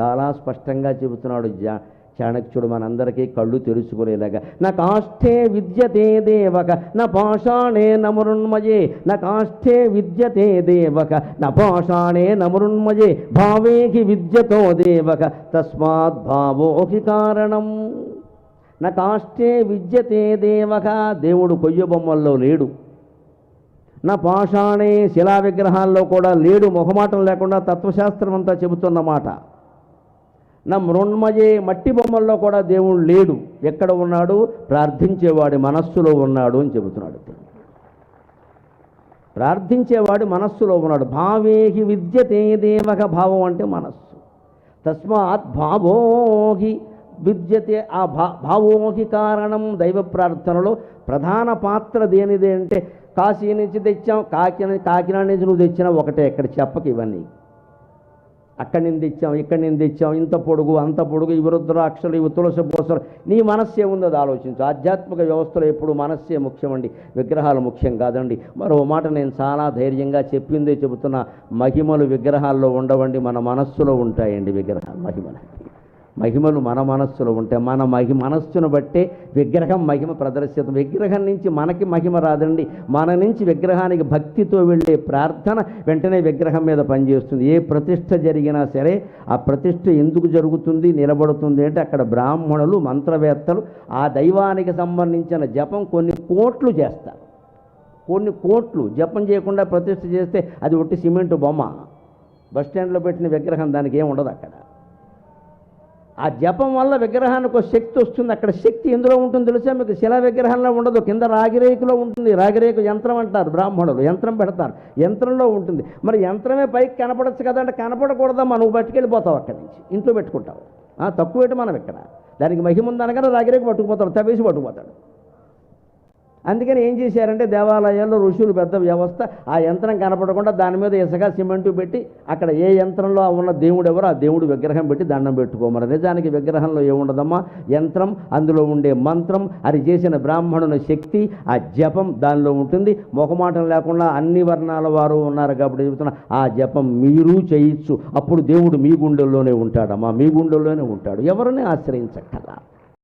చాలా స్పష్టంగా చెబుతున్నాడు జా చాణక్యుడు మనందరికీ కళ్ళు తెరుచుకునేలాగా. నా కాష్ఠే విద్యతే దేవక నా పాషాణే నమరుణ్మయే నా కాష్ఠే విద్యతే దేవక నా పాషాణే నమరుణ్మయే భావేకి విద్యతో దేవక తస్మాత్ భావోకి కారణం. నా కాష్ఠే విద్యతే దేవక దేవుడు కొయ్య బొమ్మల్లో లేడు. నా పాషాణే శిలా విగ్రహాల్లో కూడా లేడు మొహమాటం లేకుండా తత్వశాస్త్రం అంతా చెబుతున్నమాట నా మృణ్మయే మట్టి బొమ్మల్లో కూడా దేవుడు లేడు. ఎక్కడ ఉన్నాడు? ప్రార్థించేవాడి మనస్సులో ఉన్నాడు అని చెబుతున్నాడు ప్రార్థించేవాడి మనస్సులో ఉన్నాడు. భావేహి విద్యతే దేవక భావం అంటే మనస్సు. తస్మాత్ భావోహి విద్యతే ఆ భా భావోహి కారణం దైవ ప్రార్థనలో ప్రధాన పాత్ర దేనిది అంటే కాశీ నుంచి తెచ్చాం కాకినాడ కాకినాడ నుంచి నువ్వు తెచ్చినా ఒకటే ఎక్కడ చెప్పక ఇవన్నీ. అక్కడి నుంచి తెచ్చాం ఇక్కడి నుంచి తెచ్చాం ఇంత పొడుగు అంత పొడుగు ఇవి రుద్రాక్షలు ఇవి తులసి పోసలు నీ మనస్సు ఏముందో అది ఆలోచించు. ఆధ్యాత్మిక వ్యవస్థలో ఎప్పుడు మనస్సే ముఖ్యమండి విగ్రహాలు ముఖ్యం కాదండి. మరో మాట నేను చాలా ధైర్యంగా చెప్పిందే చెబుతున్నా మహిమలు విగ్రహాల్లో ఉండవండి మన మనస్సులో ఉంటాయండి విగ్రహాలు మహిమలు. మహిమలు మన మనస్సులో ఉంటాయి మన మహి మనస్సును బట్టే విగ్రహం మహిమ ప్రదర్శితం విగ్రహం నుంచి మనకి మహిమ రాదండి. మన నుంచి విగ్రహానికి భక్తితో వెళ్ళే ప్రార్థన వెంటనే విగ్రహం మీద పనిచేస్తుంది. ఏ ప్రతిష్ట జరిగినా సరే ఆ ప్రతిష్ట ఎందుకు జరుగుతుంది నిలబడుతుంది అంటే అక్కడ బ్రాహ్మణులు మంత్రవేత్తలు ఆ దైవానికి సంబంధించిన జపం కొన్ని కోట్లు చేస్తారు. కొన్ని కోట్లు జపం చేయకుండా ప్రతిష్ఠ చేస్తే అది ఒట్టి సిమెంట్ బొమ్మ. బస్ స్టాండ్లో పెట్టిన విగ్రహం దానికి ఏం ఉండదు అక్కడ. ఆ జపం వల్ల విగ్రహానికి ఒక శక్తి వస్తుంది. అక్కడ శక్తి ఎందులో ఉంటుంది తెలుసా? మీకు శిలా విగ్రహంలో ఉండదు. కింద రాగిరేకులో ఉంటుంది. రాగిరేకు యంత్రం అంటారు బ్రాహ్మణులు. యంత్రం పెడతారు. యంత్రంలో ఉంటుంది. మరి యంత్రమే పైకి కనపడచ్చు కదా అంటే కనపడకూడదమ్మా. నువ్వు పట్టుకెళ్ళిపోతావు అక్కడి నుంచి. ఇంట్లో పెట్టుకుంటావు. ఆ, తక్కువేటి మనం ఇక్కడ. దానికి మహిమ ఉందనగానే రాగిరేకు పట్టుకుపోతాడు. తవేసి పట్టుకుపోతాడు. అందుకని ఏం చేశారంటే దేవాలయాల్లో ఋషులు పెద్ద వ్యవస్థ ఆ యంత్రం కనపడకుండా దాని మీద ఇసుక సిమెంటు పెట్టి అక్కడ ఏ యంత్రంలో ఉన్న దేవుడు ఎవరో ఆ దేవుడు విగ్రహం పెట్టి దండం పెట్టుకోమరు నిజానికి విగ్రహంలో ఏముండదమ్మా? యంత్రం అందులో ఉండే మంత్రం అది చేసిన బ్రాహ్మణుని శక్తి ఆ జపం దానిలో ఉంటుంది. మొహమాటం లేకుండా అన్ని వర్ణాల వారు ఉన్నారు కాబట్టి చెబుతున్నా ఆ జపం మీరు చేయొచ్చు. అప్పుడు దేవుడు మీ గుండెల్లోనే ఉంటాడమ్మా మీ గుండెల్లోనే ఉంటాడు. ఎవరిని ఆశ్రయించక్కర్లా.